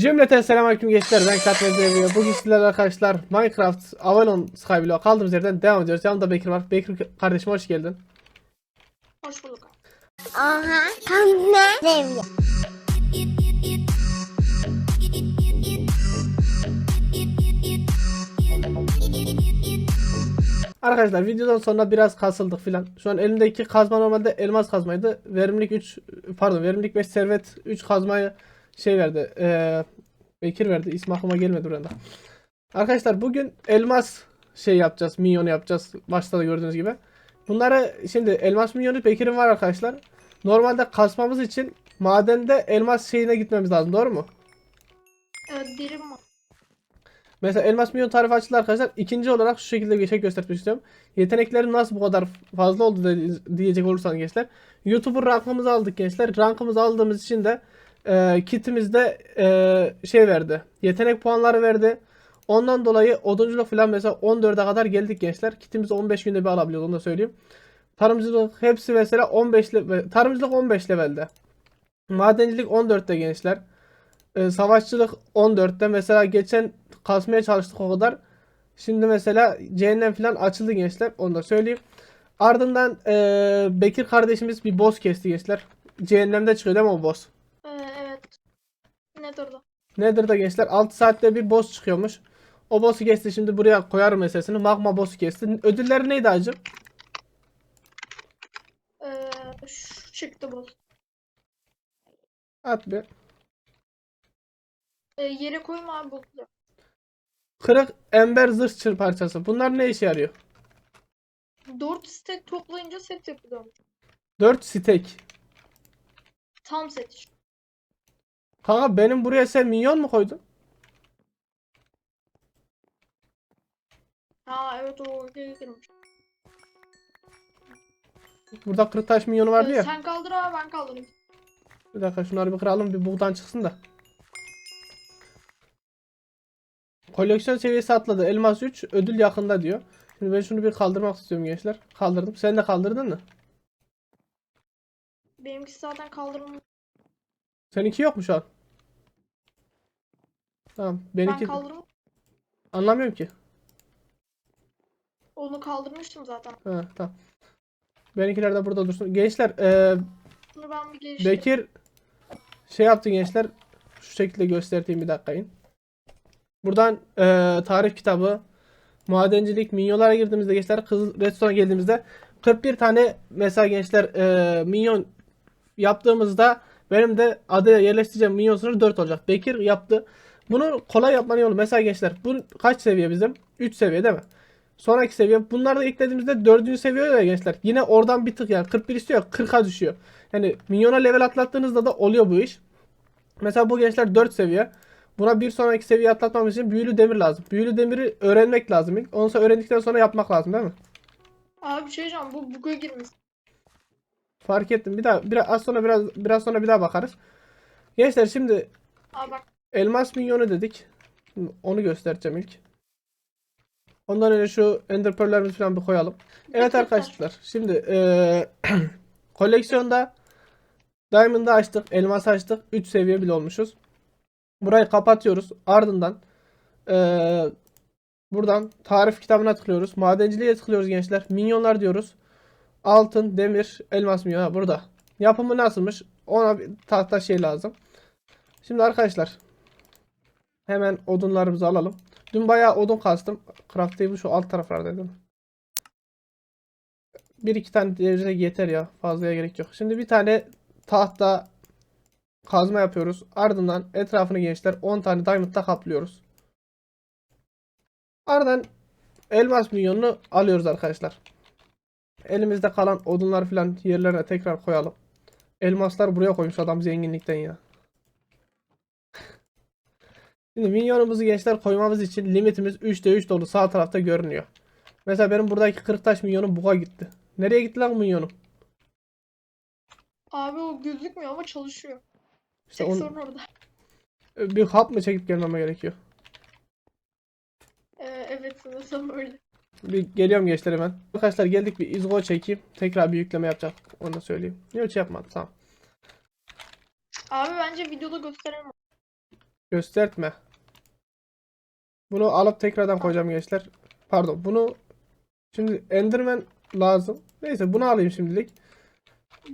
Cümleten selamünaleyküm gençler ben Katmer Devriye. Bugün sizlerle arkadaşlar Minecraft Avalon Skyblock kaldığımız yerden devam ediyoruz. Yanımda Bekir var. Bekir kardeşim hoş geldin. Hoş bulduk. Oha tam ne devre. Arkadaşlar videodan sonra biraz kasıldık filan. Şu an elimdeki kazma normalde elmas kazmaydı. Verimlilik 3 pardon verimlilik 5 servet 3 kazmayı şey verdi. Ee, Bekir verdi. İsmi aklıma gelmedi burada. Arkadaşlar bugün elmas şey yapacağız. Minyonu yapacağız. Başta da gördüğünüz gibi. Bunları şimdi elmas minyonu Bekir'in var arkadaşlar. Normalde kasmamız için madende elmas şeyine gitmemiz lazım. Doğru mu? Evet. Mesela elmas milyon tarifi açıldı arkadaşlar. İkinci olarak şu şekilde bir şey göstermek istiyorum. Yeteneklerim nasıl bu kadar fazla oldu diyecek olursanız gençler. YouTuber rankımızı aldık gençler. Rankımızı aldığımız için de e, kitimizde e, şey verdi. Yetenek puanları verdi. Ondan dolayı odunculuk falan mesela 14'e kadar geldik gençler. Kitimizi 15 günde bir alabiliyoruz onu da söyleyeyim. Tarımcılık hepsi mesela 15 level. Tarımcılık 15 levelde. Madencilik 14'te gençler. Ee, savaşçılık 14'te mesela geçen kasmaya çalıştık o kadar. Şimdi mesela cehennem falan açıldı gençler. Onu da söyleyeyim. Ardından ee, Bekir kardeşimiz bir boss kesti gençler. Cehennemde çıkıyor değil mi o boss? Ee, evet. Ne durdu? Nedir da gençler 6 saatte bir boss çıkıyormuş. O boss'u kesti şimdi buraya koyarım meselesini. Magma boss'u kesti. Ödülleri neydi acım? Ee, şu çıktı bu. At bir. Ee, yere koyma abi bulacağım. Kırık ember zırh çır parçası. Bunlar ne işe yarıyor? 4 stack toplayınca set yapılıyormuş. 4 steak. Tam set. Kanka benim buraya sen minyon mu koydun? Ha evet o girmiş. Burada kırık taş minyonu vardı ya. sen kaldır abi ben kaldırayım. Bir dakika şunları bir kıralım bir buğdan çıksın da. Koleksiyon seviyesi atladı. Elmas 3 ödül yakında diyor. Şimdi ben şunu bir kaldırmak istiyorum gençler. Kaldırdım. Sen de kaldırdın mı? Benimki zaten kaldırılmış. Seninki yok mu şu an? Tamam. Ben Benimki kaldırım. anlamıyorum ki. Onu kaldırmıştım zaten. Ha, tamam. Benimkiler de burada dursun. Gençler eee Bunu ben bir geliştireyim. Bekir şey yaptı gençler. Şu şekilde göstereyim bir dakikayın. Buradan eee, tarif kitabı, madencilik, minyonlara girdiğimizde gençler, kızıl redstone'a geldiğimizde 41 tane mesela gençler eee, minyon yaptığımızda benim de adaya yerleştireceğim minyon sınırı 4 olacak. Bekir yaptı. Bunu kolay yapmanın yolu. Mesela gençler bu kaç seviye bizim? 3 seviye değil mi? Sonraki seviye. Bunları da eklediğimizde 4. seviye ya gençler. Yine oradan bir tık yani 41 istiyor 40'a düşüyor. Yani minyona level atlattığınızda da oluyor bu iş. Mesela bu gençler 4 seviye. Buna bir sonraki seviye atlatmamız için büyülü demir lazım. Büyülü demiri öğrenmek lazım ilk. Ondan sonra öğrendikten sonra yapmak lazım değil mi? Abi bir şey diyeceğim bu bug'a girmiş. Fark ettim. Bir daha biraz az sonra biraz biraz sonra bir daha bakarız. Gençler şimdi Abi bak elmas minyonu dedik. Şimdi onu göstereceğim ilk. Ondan önce şu ender pearl'lerimizi falan bir koyalım. Evet arkadaşlar. Şimdi eee, koleksiyonda Diamond'ı açtık. Elmas açtık. 3 seviye bile olmuşuz. Burayı kapatıyoruz. Ardından eee, buradan tarif kitabına tıklıyoruz. Madenciliğe tıklıyoruz gençler. Minyonlar diyoruz. Altın, demir, elmas minyon. Ha, burada. Yapımı nasılmış? Ona bir tahta şey lazım. Şimdi arkadaşlar hemen odunlarımızı alalım. Dün bayağı odun kastım. Craft şu alt taraflarda değil mi? Bir iki tane devre yeter ya. Fazlaya gerek yok. Şimdi bir tane tahta kazma yapıyoruz. Ardından etrafını gençler 10 tane diamond'da kaplıyoruz. Ardından elmas minyonunu alıyoruz arkadaşlar. Elimizde kalan odunlar falan yerlerine tekrar koyalım. Elmaslar buraya koymuş adam zenginlikten ya. Şimdi minyonumuzu gençler koymamız için limitimiz 3'te 3 dolu sağ tarafta görünüyor. Mesela benim buradaki 40 taş minyonum buga gitti. Nereye gitti lan minyonum? abi o gözükmüyor ama çalışıyor. İşte Tek on- sorun orada. bir hap mı çekip gelmeme gerekiyor? Ee, evet sanırsam öyle. Bir geliyorum gençler hemen. Arkadaşlar geldik bir izgo çekeyim. Tekrar bir yükleme yapacak. Onu da söyleyeyim. Niye hiç yapmadım tamam. Abi bence videoda gösterelim. Göstertme. Bunu alıp tekrardan koyacağım gençler. Pardon bunu şimdi Enderman lazım. Neyse bunu alayım şimdilik.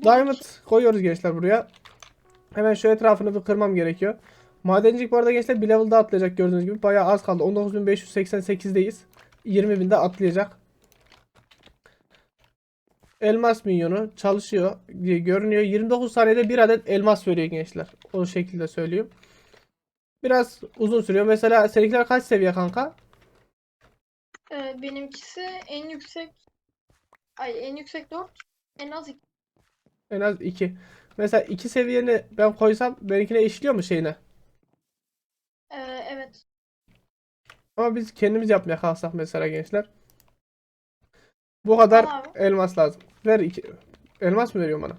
Diamond koyuyoruz gençler buraya. Hemen şu etrafını bir kırmam gerekiyor. Madencilik bu arada gençler bir level daha atlayacak gördüğünüz gibi. Bayağı az kaldı. 19.588'deyiz. 20.000'de atlayacak. Elmas minyonu çalışıyor diye görünüyor. 29 saniyede bir adet elmas veriyor gençler. O şekilde söyleyeyim. Biraz uzun sürüyor. Mesela seninkiler kaç seviye kanka? Ee, benimkisi en yüksek ay en yüksek 4 en az 2. En az 2. Mesela 2 seviyeni ben koysam benimkine işliyor mu şeyine? Ee, evet. Ama biz kendimiz yapmaya kalksak mesela gençler. Bu kadar abi. elmas lazım. Ver iki. Elmas mı veriyor bana?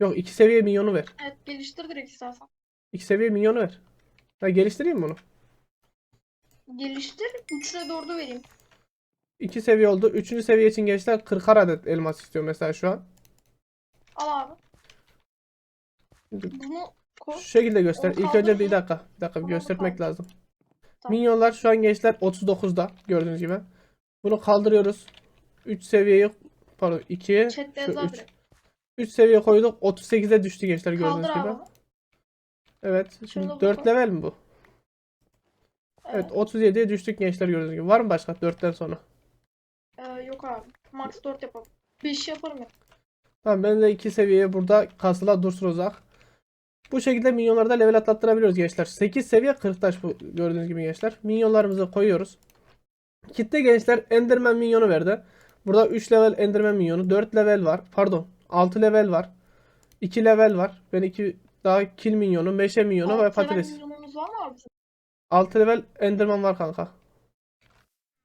Yok 2 seviye minyonu ver. Evet geliştir direkt istersen. 2 seviye minyonu ver. Ha geliştireyim bunu? Geliştir 3 ile 4'ü vereyim. 2 seviye oldu. 3. seviye için gençler 40 adet elmas istiyor mesela şu an. Al abi. Şimdi Bunu koy. Şu şekilde göster. Onu İlk önce bir kaldır. dakika. Bir dakika bir göstermek tamam. lazım. Tamam. Minyonlar şu an gençler 39'da gördüğünüz gibi. Bunu kaldırıyoruz. 3 seviyeyi pardon 2 Chat'te yazar 3 direkt. 3 seviye koyduk. 38'e düştü gençler gördüğünüz Kaldır gibi. abi. Evet. Şimdi da 4 koy. level mi bu? Evet 37'ye düştük gençler gördüğünüz gibi. Var mı başka 4'ten sonra? Ee, yok abi. Max 4 yapalım. 5 yaparım ya. Tamam ben de 2 seviyeye burada kasıla dursun uzak. Bu şekilde minyonları da level atlattırabiliyoruz gençler. 8 seviye 40 taş bu gördüğünüz gibi gençler. Minyonlarımızı koyuyoruz. Kitle gençler Enderman minyonu verdi. Burada 3 level Enderman minyonu, 4 level var. Pardon, 6 level var. 2 level var. Ben 2 daha kill minyonu, meşe minyonu ve Alt level patates. milyonumuz var mı abi? 6 level Enderman var kanka.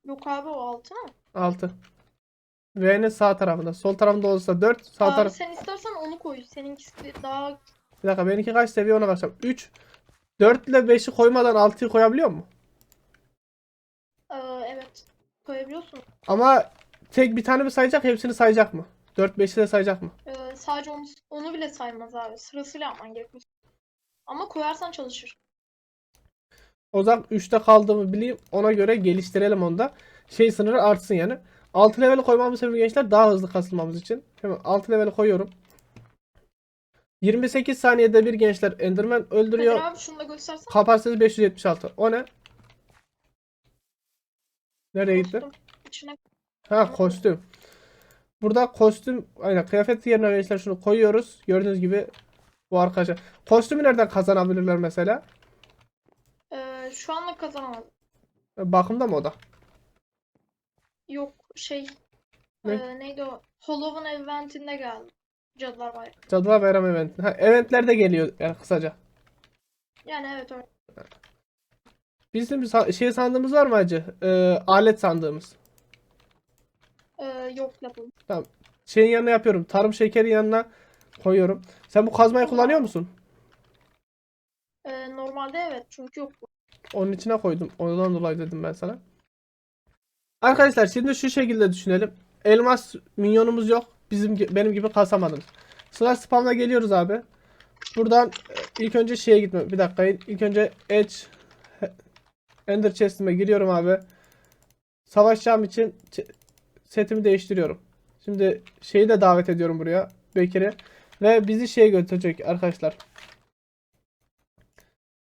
Yok abi o 6 mı? 6. V'nin sağ tarafında. Sol tarafında olsa 4, sağ Abi taraf. sen istersen onu koy. Seninkisi daha Bir dakika benimki kaç seviye ona bakacağım. 3 4 ile 5'i koymadan 6'yı koyabiliyor mu? Ee, evet. Koyabiliyorsun. Ama tek bir tane mi sayacak, hepsini sayacak mı? 4 5'i de sayacak mı? Ee, sadece onu, onu bile saymaz abi. Sırasıyla yapman gerekiyor. Ama koyarsan çalışır. O zaman 3'te kaldığımı bileyim. Ona göre geliştirelim onu da. Şey sınırı artsın yani. 6 level koymamın sebebi gençler daha hızlı kasılmamız için. Hemen 6 level koyuyorum. 28 saniyede bir gençler Enderman öldürüyor. Kadir abi şunu da göstersen. Kapasitesi 576. O ne? Nereye gitti? İçine Ha kostüm. Burada kostüm aynen kıyafet yerine gençler şunu koyuyoruz. Gördüğünüz gibi bu arkadaşlar. Kostümü nereden kazanabilirler mesela? Ee, şu anlık kazanamaz. Bakımda mı o da? Yok şey Ne? ee, neydi o? Hollow'un eventinde geldi. Cadılar Bayramı. Cadılar Bayramı event. Ha, eventler de geliyor yani kısaca. Yani evet öyle. Bizim şey sandığımız var mı acı? Ee, alet sandığımız. Ee, yok yapalım. Şeyin yanına yapıyorum. Tarım şekeri yanına koyuyorum. Sen bu kazmayı kullanıyor musun? Ee, normalde evet çünkü yok. Onun içine koydum. Ondan dolayı dedim ben sana. Arkadaşlar şimdi şu şekilde düşünelim. Elmas minyonumuz yok. Bizim benim gibi kasamadınız. Sıra spamla geliyoruz abi. Buradan e, ilk önce şeye gitme. Bir dakika. İlk önce Edge Ender Chest'ime giriyorum abi. Savaşacağım için setimi değiştiriyorum. Şimdi şeyi de davet ediyorum buraya. Bekir'i. Ve bizi şeye götürecek arkadaşlar.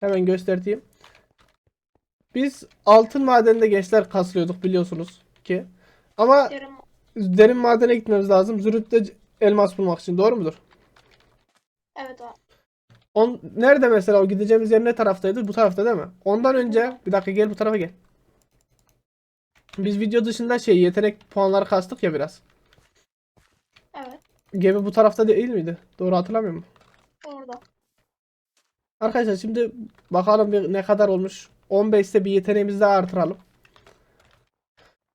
Hemen göstereyim. Biz altın madeninde gençler kaslıyorduk biliyorsunuz ki. Ama Yarım derin madene gitmemiz lazım. Zürütte elmas bulmak için. Doğru mudur? evet abi. On, nerede mesela o gideceğimiz yer ne taraftaydı? Bu tarafta değil mi? Ondan önce bir dakika gel bu tarafa gel. Biz video dışında şey yetenek puanları kastık ya biraz. Evet. Gemi bu tarafta değil miydi? Doğru hatırlamıyor musun? Orada. Arkadaşlar şimdi bakalım bir ne kadar olmuş. 15'te bir yeteneğimizi daha artıralım.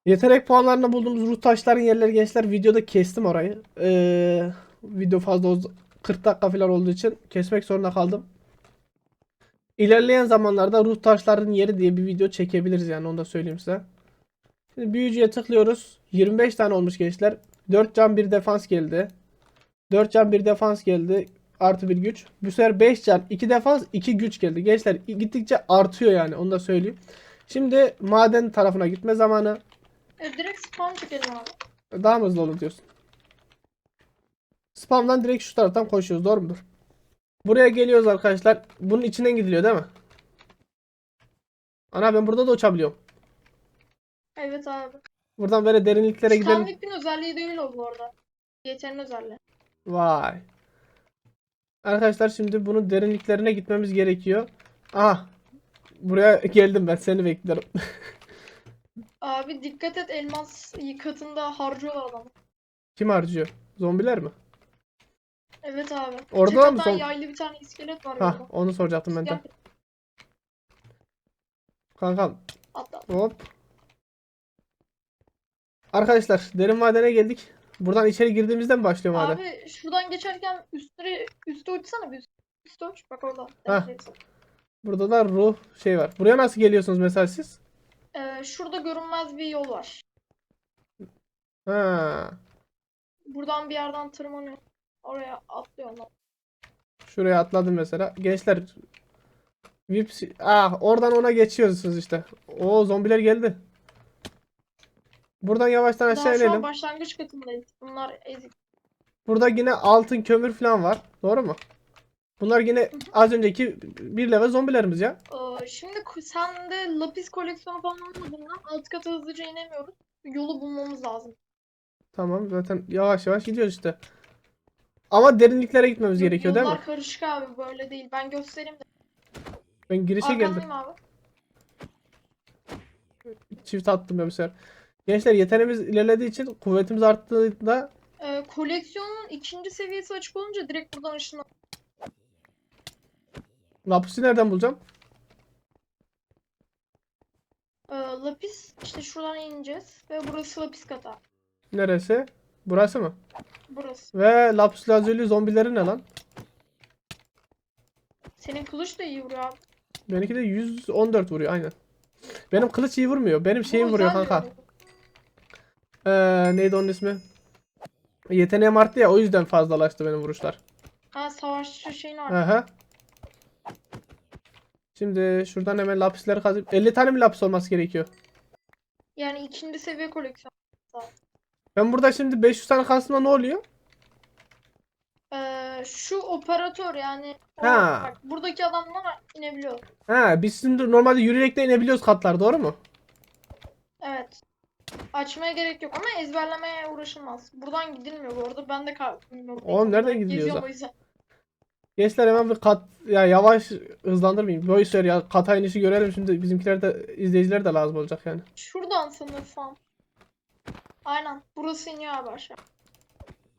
Yetenek puanlarını bulduğumuz ruh taşların yerleri gençler videoda kestim orayı. Ee, video fazla uz- 40 dakika falan olduğu için kesmek zorunda kaldım. İlerleyen zamanlarda ruh taşlarının yeri diye bir video çekebiliriz yani onu da söyleyeyim size. Şimdi büyücüye tıklıyoruz. 25 tane olmuş gençler. 4 can 1 defans geldi. 4 can 1 defans geldi. artı bir güç. Bu sefer 5 can, 2 defans, 2 güç geldi. Gençler gittikçe artıyor yani onu da söyleyeyim. Şimdi maden tarafına gitme zamanı. E, direkt spawn çekelim abi. Daha mı hızlı olur diyorsun? Spamdan direkt şu taraftan koşuyoruz. Doğru mudur? Buraya geliyoruz arkadaşlar. Bunun içinden gidiliyor değil mi? Ana ben burada da uçabiliyorum. Evet abi. Buradan böyle derinliklere gidelim. Stanley'in özelliği değil o bu arada. Yeterin özelliği. Vay. Arkadaşlar şimdi bunun derinliklerine gitmemiz gerekiyor. Aha. Buraya geldim ben. Seni bekliyorum. Abi dikkat et elmas katında harcıyorlar adamı. Kim harcıyor? Zombiler mi? Evet abi. Orada da mı son- yaylı bir tane iskelet var Ha, orada. onu soracaktım ben de. Kankam atla. Hop. Arkadaşlar derin madene geldik. Buradan içeri girdiğimizde mi başlıyor maden? Abi şuradan geçerken üstüne üstte uçsana bir üst- üstte uç. Bak orada. Evet. Burada da ruh şey var. Buraya nasıl geliyorsunuz mesela siz? Ee, şurada görünmez bir yol var. Ha, Buradan bir yerden tırmanıyor. Oraya atlıyor onlar. şuraya atladım mesela. Gençler Vips ah oradan ona geçiyorsunuz işte. O zombiler geldi. Buradan yavaştan aşağı Daha şu an inelim. başlangıç katındayız. Bunlar ezik. Burada yine altın kömür falan var. Doğru mu? Bunlar yine az önceki bir level zombilerimiz ya. Ee, şimdi ku- sende lapis koleksiyonu falan olmadığından alt kata hızlıca inemiyoruz. Yolu bulmamız lazım. Tamam zaten yavaş yavaş gidiyoruz işte. Ama derinliklere gitmemiz gerekiyor değil mi? Yollar karışık abi böyle değil. Ben göstereyim de. Ben girişe geldim. Arkandayım abi. Çift attım ya bu sefer. Gençler yeteneğimiz ilerlediği için kuvvetimiz arttığında Ee, koleksiyonun ikinci seviyesi açık olunca direkt buradan ışınlan. Lapus'u nereden bulacağım? Ee, lapis işte şuradan ineceğiz ve burası lapis kata. Neresi? Burası mı? Burası. Ve Lapis Lazuli zombileri ne lan? Senin kılıç da iyi vuruyor abi. Benimki de 114 vuruyor aynen. Benim kılıç iyi vurmuyor. Benim şeyim Bu vuruyor özel kanka. vuruyor. Ee, neydi onun ismi? Yeteneğim arttı ya o yüzden fazlalaştı benim vuruşlar. Ha savaşçı şeyin var. Aha. Şimdi şuradan hemen lapisleri kazıp 50 tane mi lapis olması gerekiyor? Yani ikinci seviye koleksiyon. Ben burada şimdi 500 tane kastımda ne oluyor? Ee, şu operatör yani Ha. bak buradaki adamlar inebiliyor. Ha biz şimdi normalde yürüyerek de inebiliyoruz katlar doğru mu? Evet. Açmaya gerek yok ama ezberlemeye uğraşılmaz. Buradan gidilmiyor bu arada. Ben de kal bilmiyorum. Oğlum, nereden Buradan gidiliyor zaten? Gençler hemen bir kat ya yavaş hızlandırmayayım. Boy ver ya kata inişi görelim şimdi bizimkiler de izleyiciler de lazım olacak yani. Şuradan sanırsam. Aynen. Burası iniyor abi aşağı.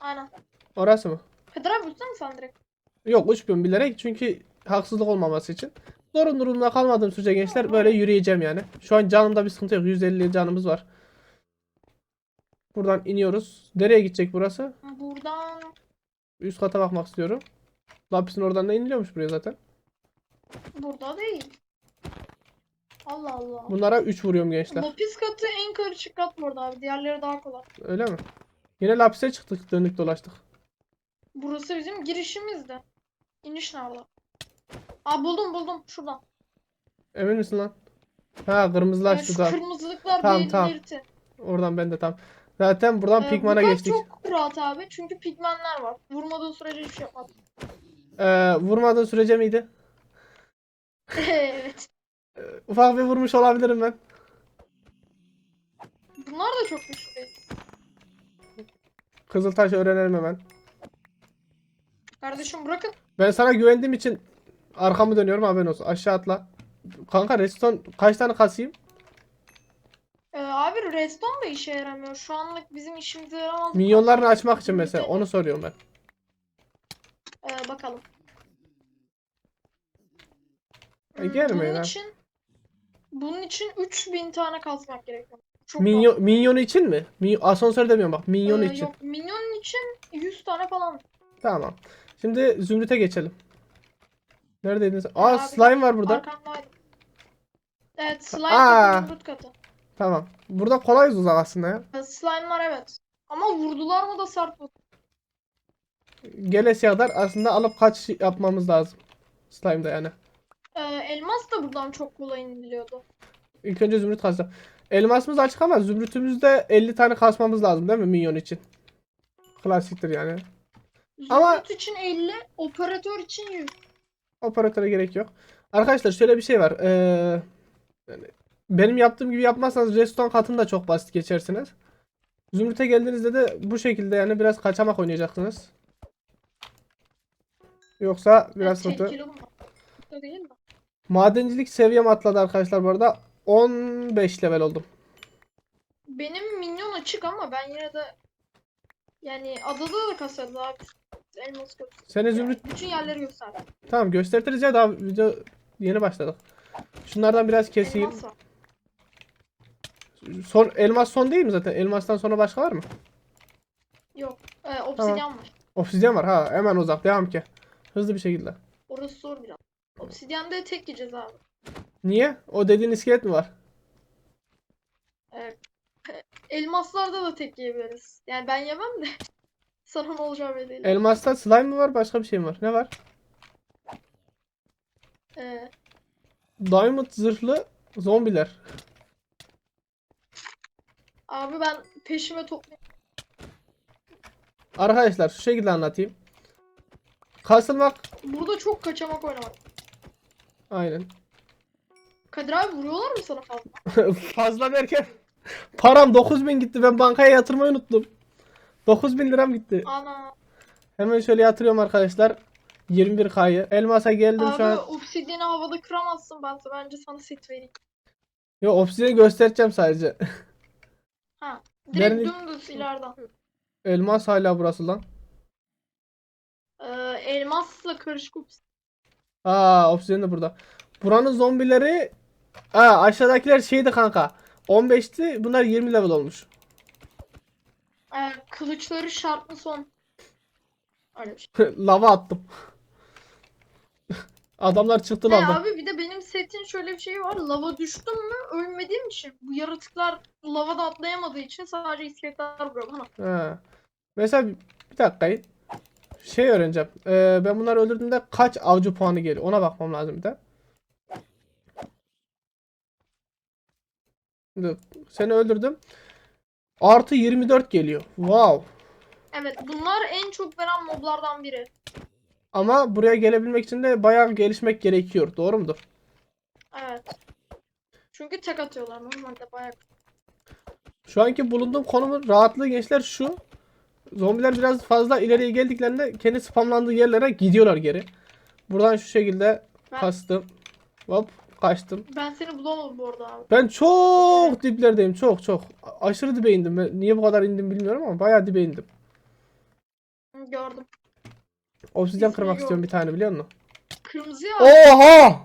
Aynen. Orası mı? Kadir abi uçsana sen direkt. Yok uçmuyorum bilerek çünkü haksızlık olmaması için. Zorun durumda kalmadığım sürece gençler böyle yürüyeceğim yani. Şu an canımda bir sıkıntı yok. 150 canımız var. Buradan iniyoruz. Nereye gidecek burası? Buradan Üst kata bakmak istiyorum. Lapis'in oradan da iniliyormuş buraya zaten. burada değil. Allah Allah. Bunlara 3 vuruyorum gençler. Lapis katı en karışık kat burada abi. Diğerleri daha kolay. Öyle mi? Yine Lapis'e çıktık döndük dolaştık. Burası bizim girişimizdi. İniş nerede? Aa buldum buldum. Şuradan. Emin misin lan? Ha kırmızılar Yani şu kırmızılıklar Tamam, belli tamam. belirti. Oradan ben de tam. Zaten buradan Ee, Pigman'a bu kat geçtik. çok rahat abi. Çünkü pigmenler var. Vurmadığı sürece hiçbir şey yapmaz. Ee, vurmadığın sürece miydi? evet. Ufak bir vurmuş olabilirim ben. Bunlar da çok güçlü. Kızıltaş öğrenelim hemen. Kardeşim bırakın. Ben sana güvendiğim için arkamı dönüyorum haberin olsun. Aşağı atla. Kanka reston kaç tane kasayım? Ee, abi redstone da işe yaramıyor. Şu anlık bizim işimize yaramaz. Minyonlarını açmak için mesela onu soruyorum ben. Ee, bakalım. E, gelmeyin bunun ha. için bunun için 3000 tane kasmak gerekiyor. Çok Minyon, minyonu için mi? Mi, asansör demiyorum bak. Minyon Ee, için. Yok, minyonun için 100 tane falan. Tamam. Şimdi Zümrüt'e geçelim. Neredeydin sen? Aa Abi, slime var burada. Arkamdaydım. Evet slime Aa. zümrüt katı. Tamam. Burada kolay uzak aslında ya. Ee, Slime'lar evet. Ama vurdular mı da sert vurdu. gelesiye kadar aslında alıp kaç yapmamız lazım. Slime'da yani. Ee, elmas da buradan çok kolay iniliyordu. İlk önce zümrüt kasacağım. Elmasımız açık ama zümrütümüzde 50 tane kasmamız lazım değil mi minyon için? Klasiktir yani. Ama- Zümrüt için 50, operatör için 100. Operatöre gerek yok. Arkadaşlar şöyle bir şey var. Ee, yani benim yaptığım gibi yapmazsanız redstone katını da çok basit geçersiniz. Zümrüt'e geldiğinizde de bu şekilde yani biraz kaçamak oynayacaksınız. Yoksa biraz kötü. Madencilik seviyem atladı arkadaşlar bu arada. 15 level oldum. Benim minyon açık ama ben yine de yani adada da kasarız abi. Elmas. Seni zümrüt Bütün yerleri göster. tamam gösteririz ya daha video yeni başladık. Şunlardan biraz keseyim. Elmas var. Son elmas son değil mi zaten? Elmastan sonra başka var mı? Yok. Ee, obsidyen var. Obsidyen var ha hemen uzak devam ki. Hızlı bir şekilde. Orası zor biraz. Obsidyende tek yiyeceğiz abi. Niye? O dediğin iskelet mi var? Ee, elmaslarda da tek yiyebiliriz. Yani ben yemem de. Sana ne olacağı belli değil. Elmasta slime mı var başka bir şey mi var? Ne var? Ee, Diamond zırhlı zombiler. Abi ben peşime toplayayım. Arkadaşlar şu şekilde anlatayım. Kasılmak Burada çok kaçamak oynamak. aynen. Kadir abi vuruyorlar mı sana fazla? Fazla derken param 9000 gitti ben bankaya yatırmayı unuttum. 9000 liram gitti. Ana. Hemen şöyle yatırıyorum arkadaşlar. 21K'yı. Elmasa geldim Abi şu an. obsidyeni havada kıramazsın ben bence sana set vereyim. Yo obsidiyeni göstereceğim sadece. Direkt Verin- dümdüz ileriden. Elmas hala burası lan. Ee, elmasla karışık obsidiyen. Aa obsidiyen de burada. Buranın zombileri Aa aşağıdakiler şeydi kanka. 15'ti. Bunlar 20 level olmuş. Ee, kılıçları şartlı son. Öyle bir şey. Lava attım. Adamlar çıktı He lavdan. abi bir setin şöyle bir şeyi var. Lava düştüm mü ölmediğim için. Bu yaratıklar lavada atlayamadığı için sadece iskeletler vuruyor bana. Ha. Mesela bir, bir dakika. Şey öğreneceğim. Ee, ben bunları öldürdüğümde kaç avcı puanı geliyor? Ona bakmam lazım bir de. Dur, Seni öldürdüm. Artı 24 geliyor. Wow. Evet bunlar en çok veren moblardan biri. Ama buraya gelebilmek için de bayağı gelişmek gerekiyor. Doğru mudur? Evet. Çünkü tek atıyorlar normalde bayağı. Şu anki bulunduğum konumun rahatlığı gençler şu. Zombiler biraz fazla ileriye geldiklerinde kendi spamlandığı yerlere gidiyorlar geri. Buradan şu şekilde Ben- kastım. Hop kaçtım. Ben seni bulamadım bu arada abi. Ben çok diplerdeyim çok çok. Aşırı dibe indim. Ben niye bu kadar indim bilmiyorum ama bayağı dibe indim. Gördüm. Obsidyen kırmak istiyorum gördüm. bir tane biliyor musun? Kırmızı ya. Oha!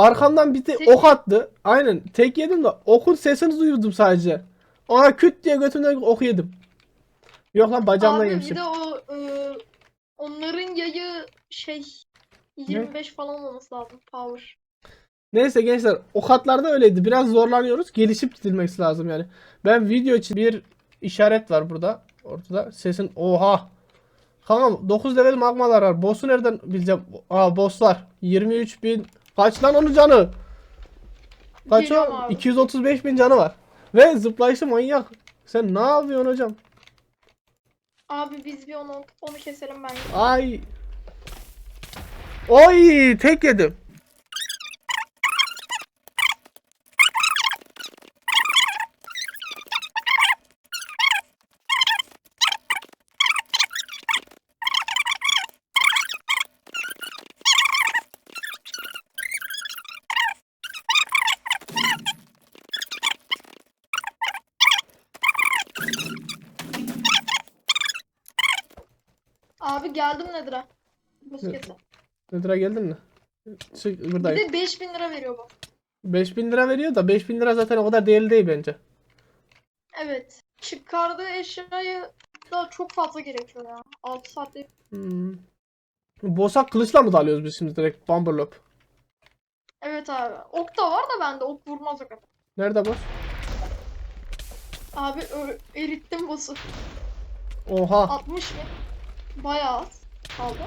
Arkamdan bir Tek- ok attı. Aynen. Tek yedim de okun sesini duydum sadece. Ona küt diye götümden ok yedim. Yok lan bacağımdan Abi bir yemişim. de o e, onların yayı şey 25 falan olması lazım power. Neyse gençler o katlarda öyleydi. Biraz zorlanıyoruz. Gelişip gidilmesi lazım yani. Ben video için bir işaret var burada. Ortada. Sesin oha. Kanka 9 level magmalar var. Boss'u nereden bileceğim? Aa boss var. 23 bin. Kaç lan onun canı? Kaç Geliyorum o? abi. 235 bin canı var. Ve zıplayışı manyak. Sen ne yapıyorsun hocam? Abi biz bir onu onu keselim bence. Ay. Oy tek yedim. Abi geldim Nedir'a. Kese. Nedir'a geldin mi? Çık Bir buradayım. de 5000 lira veriyor bu. 5000 lira veriyor da 5000 lira zaten o kadar değerli değil bence. Evet. Çıkardığı eşyayı da çok fazla gerekiyor ya. 6 saatte. Hmm. Boss'a kılıçla mı dalıyoruz biz şimdi direkt Bumberlop? Evet abi. Ok da var da bende ok vurmaz o kadar. Nerede boss? Abi ö- erittim boss'u. Oha. 60 mı? Bayağı az kaldı.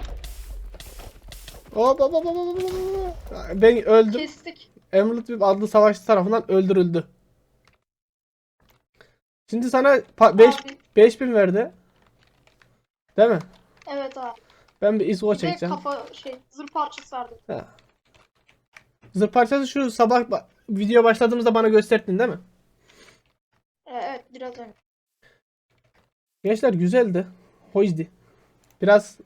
Hop hop hop hop hop, hop. Ben öldüm. Kestik. Emerald Whip adlı savaşçı tarafından öldürüldü. Şimdi sana 5 Abi, 5000 verdi. Değil mi? evet abi. Ben bir de çekeceğim. kafa şey zırh parçası verdim. Zırh parçası şu sabah ba- video başladığımızda bana gösterdin değil mi? Ee, evet biraz önce. Gençler güzeldi. Hoşdi. Biraz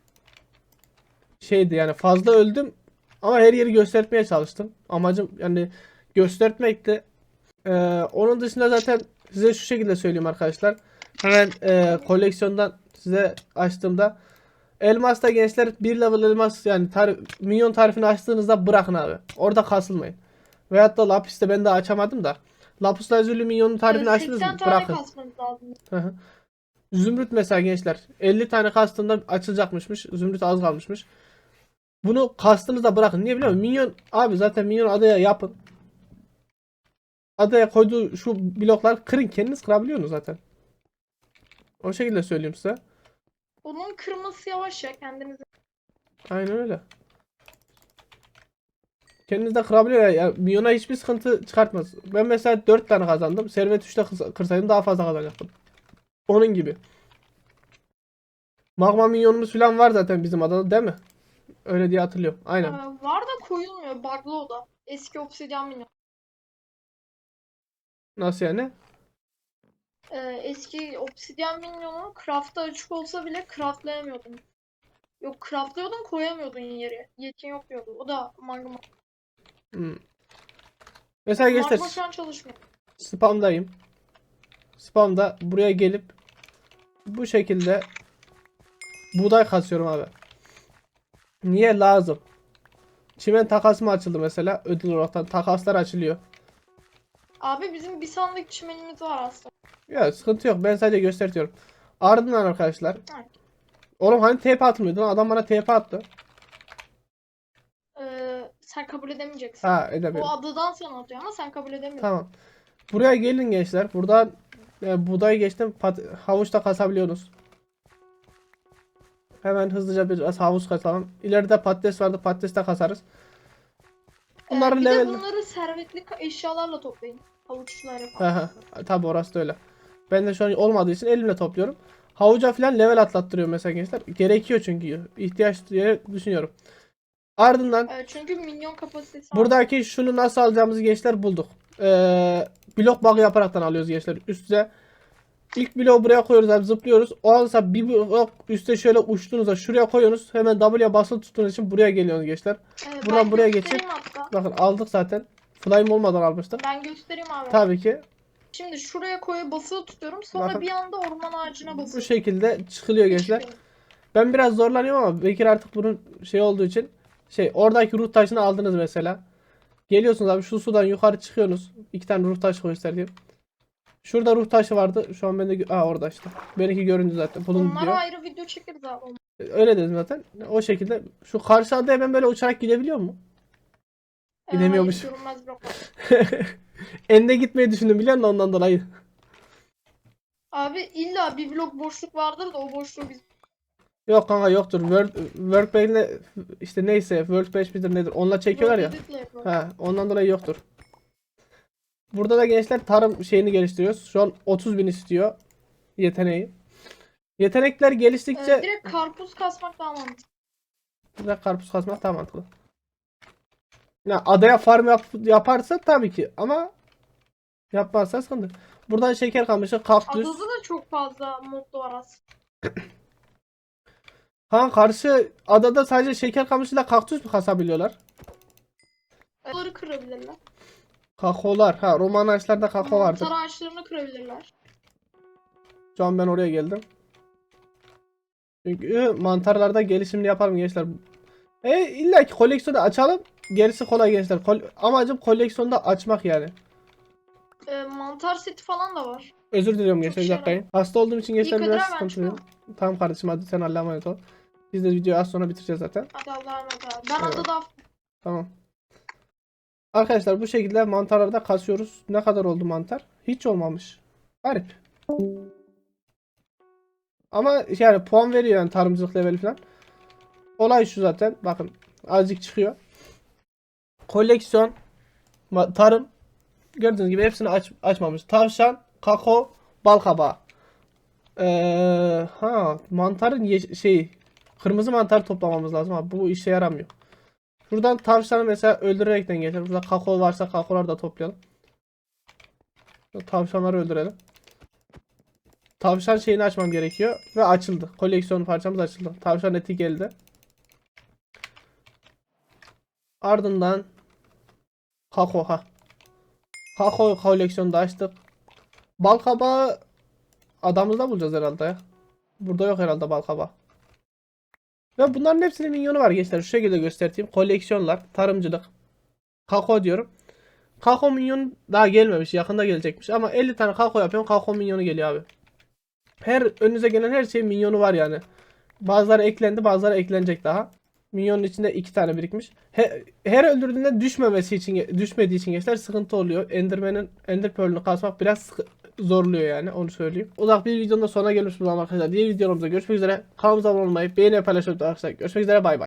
şeydi yani fazla öldüm ama her yeri göstermeye çalıştım. Amacım yani göstermekti. Ee, onun dışında zaten size şu şekilde söyleyeyim arkadaşlar. Hemen e, koleksiyondan size açtığımda Elmas'ta gençler bir level elmas yani tar milyon tarifini açtığınızda bırakın abi. Orada kasılmayın. Veyahut da Lapis'te ben de açamadım da. Lapis Lazuli milyonun tarifini açtınız mı? 80 tane Bırakın. hı. Zümrüt mesela gençler 50 tane kastığında açılacakmışmış. Zümrüt az kalmışmış. Bunu kastınızda bırakın. Niye biliyor musun? Minyon abi zaten minyon adaya yapın. Adaya koyduğu şu bloklar kırın. Kendiniz kırabiliyorsunuz zaten. O şekilde söyleyeyim size. Onun kırması yavaş ya kendinize. Aynen öyle. Kendiniz de kırabiliyor ya. ya. Minyona hiçbir sıkıntı çıkartmaz. Ben mesela 4 tane kazandım. Servet 3'te kıs- kırsaydım daha fazla kazanacaktım. Onun gibi. Magma minyonumuz falan var zaten bizim adada değil mi? Öyle diye hatırlıyorum. Aynen. Ee, var da koyulmuyor. Bug'lı o da. Eski obsidyen minyon. Nasıl yani? Ee, eski obsidyen minyonu craft'a açık olsa bile craftlayamıyordun. Yok craftlıyordun koyamıyordun yere. Yetkin yok diyordu. O da magma. Hmm. Mesela gençler Magma şu an çalışmıyor. spamdayım. Spamda buraya gelip bu şekilde buğday kasıyorum abi. Niye lazım? Çimen takası mı açıldı mesela? Ödül olarak takaslar açılıyor. Abi bizim bir sandık çimenimiz var aslında. Ya sıkıntı yok. Ben sadece gösteriyorum. Ardından arkadaşlar. Evet. Oğlum hani TP atmıyordu lan? Adam bana TP attı. Ee, sen kabul edemeyeceksin. Ha O edemiyorum. adadan sana atıyor ama sen kabul edemiyorsun. Tamam. Buraya gelin gençler. Buradan e, buğday geçtim. Pat- havuçta kasabiliyorsunuz. Hemen hızlıca biraz havuç kasalım. İleride patates vardı. Patates de kasarız. Ee, Bunların bir de level... bunları servetli eşyalarla toplayın. Hı hı. Tabi orası da öyle. Ben de şu an olmadığı için elimle topluyorum. Havuca falan level atlattırıyor mesela gençler. Gerekiyor çünkü. ihtiyaç diye düşünüyorum. Ardından Ee, çünkü minyon kapasitesi buradaki şunu nasıl alacağımızı gençler bulduk. Ee, blok bug yaparaktan alıyoruz gençler. Üstüne ilk bloğu buraya koyuyoruz abi zıplıyoruz. O an sonra bir blok üstte şöyle uçtuğunuzda şuraya koyuyorsunuz. Hemen W'ye basılı tuttuğunuz için buraya geliyorsunuz gençler. Ee, buradan buraya göstereyim hatta. Bakın aldık zaten. Flame olmadan almıştık. Ben göstereyim abi. Tabii ki Şimdi şuraya koyup basılı tutuyorum. Sonra Bakın. bir anda orman ağacına bu basıyorum. şekilde çıkılıyor gençler. Ben biraz zorlanıyorum ama Bekir artık bunun şey olduğu için şey oradaki ruh taşını aldınız mesela. Geliyorsunuz abi şu sudan yukarı çıkıyorsunuz. İki tane ruh taşı göstereyim. Şurada ruh taşı vardı. Şu an bende Aa orada işte. Benimki göründü zaten. Bulundu Onlara diyor. ayrı video çekeriz abi. Öyle dedim zaten. O şekilde. Şu karşı adaya ben böyle uçarak gidebiliyor mu? Ee, Gidemiyormuş. var. Ende gitmeyi düşündüm biliyor musun ondan dolayı. Abi illa bir blok boşluk vardır da o boşluğu biz Yok kanka yoktur. World, Workbench'le işte neyse Workbench midir nedir onunla çekiyorlar ya. Ha, ondan dolayı yoktur. Burada da gençler tarım şeyini geliştiriyoruz. Şu an 30 bin istiyor yeteneği. Yetenekler Ee, geliştikçe direkt karpuz kasmak daha mantıklı. Direkt karpuz kazmak daha mantıklı. Ya adaya farm yap- yaparsa tabii ki ama yapmazsa sıkıntı. Buradan şeker kamışı, kaktüs. Adada da çok fazla modlu var aslında. Ha karşı adada sadece şeker kamışıyla kaktüs mü kasabiliyorlar? Onları kırabilirler. Kakolar. Ha roman ağaçlarda kako vardır. Mantar ağaçlarını kırabilirler. Şu an ben oraya geldim. Çünkü mantarlarda gelişimini yapalım gençler. E illa ki koleksiyonu açalım. Gerisi kolay gençler. Kol amacım koleksiyonda açmak yani. Ee, mantar seti falan da var. Özür diliyorum gençler bir dakikayı. Hasta olduğum için gençler biraz sıkıntılıyım. Tamam kardeşim hadi sen Allah'a emanet ol. Biz de videoyu az sonra bitireceğiz zaten. Hadi Allah'a emanet abi. Ben Eyvallah. adada Tamam. Arkadaşlar bu şekilde mantarlarda kasıyoruz. Ne kadar oldu mantar? Hiç olmamış. Garip. Ama yani puan veriyor yani tarımcılık leveli falan. Olay şu zaten. Bakın azıcık çıkıyor. Koleksiyon, tarım. Gördüğünüz gibi hepsini aç, açmamış. Tavşan, kakao, bal kabağı. Ee, ha mantarın şey kırmızı mantar toplamamız lazım abi. Bu işe yaramıyor. Şuradan tavşanı mesela öldürerekten geçelim. Burada kakao varsa kakaoları da toplayalım. Tavşanları öldürelim. Tavşan şeyini açmam gerekiyor. Ve açıldı. Koleksiyon parçamız açıldı. Tavşan eti geldi. Ardından kakao ha. Kakao koleksiyonu da açtık. Bal kabağı adamızda bulacağız herhalde ya. Burada yok herhalde bal kabağı. Ve bunların hepsinin minyonu var gençler. Şu şekilde göstereyim. Koleksiyonlar, tarımcılık, kakao diyorum. Kakao minyon daha gelmemiş. Yakında gelecekmiş. Ama 50 tane kakao yapıyorum. Kakao minyonu geliyor abi. Her önünüze gelen her şey minyonu var yani. Bazıları eklendi, bazıları eklenecek daha. Minyonun içinde iki tane birikmiş. He- her öldürdüğünde düşmemesi için düşmediği için gençler sıkıntı oluyor. Enderman'ın Ender Pearl'ünü kasmak biraz sıkı- zorluyor yani onu söyleyeyim. Uzak bir videonun da sonuna gelmiş bulunan arkadaşlar. Diğer videolarımızda görüşmek üzere. Kanalımıza abone olmayı, beğeni paylaşmayı unutmayın arkadaşlar. Görüşmek üzere bay bay.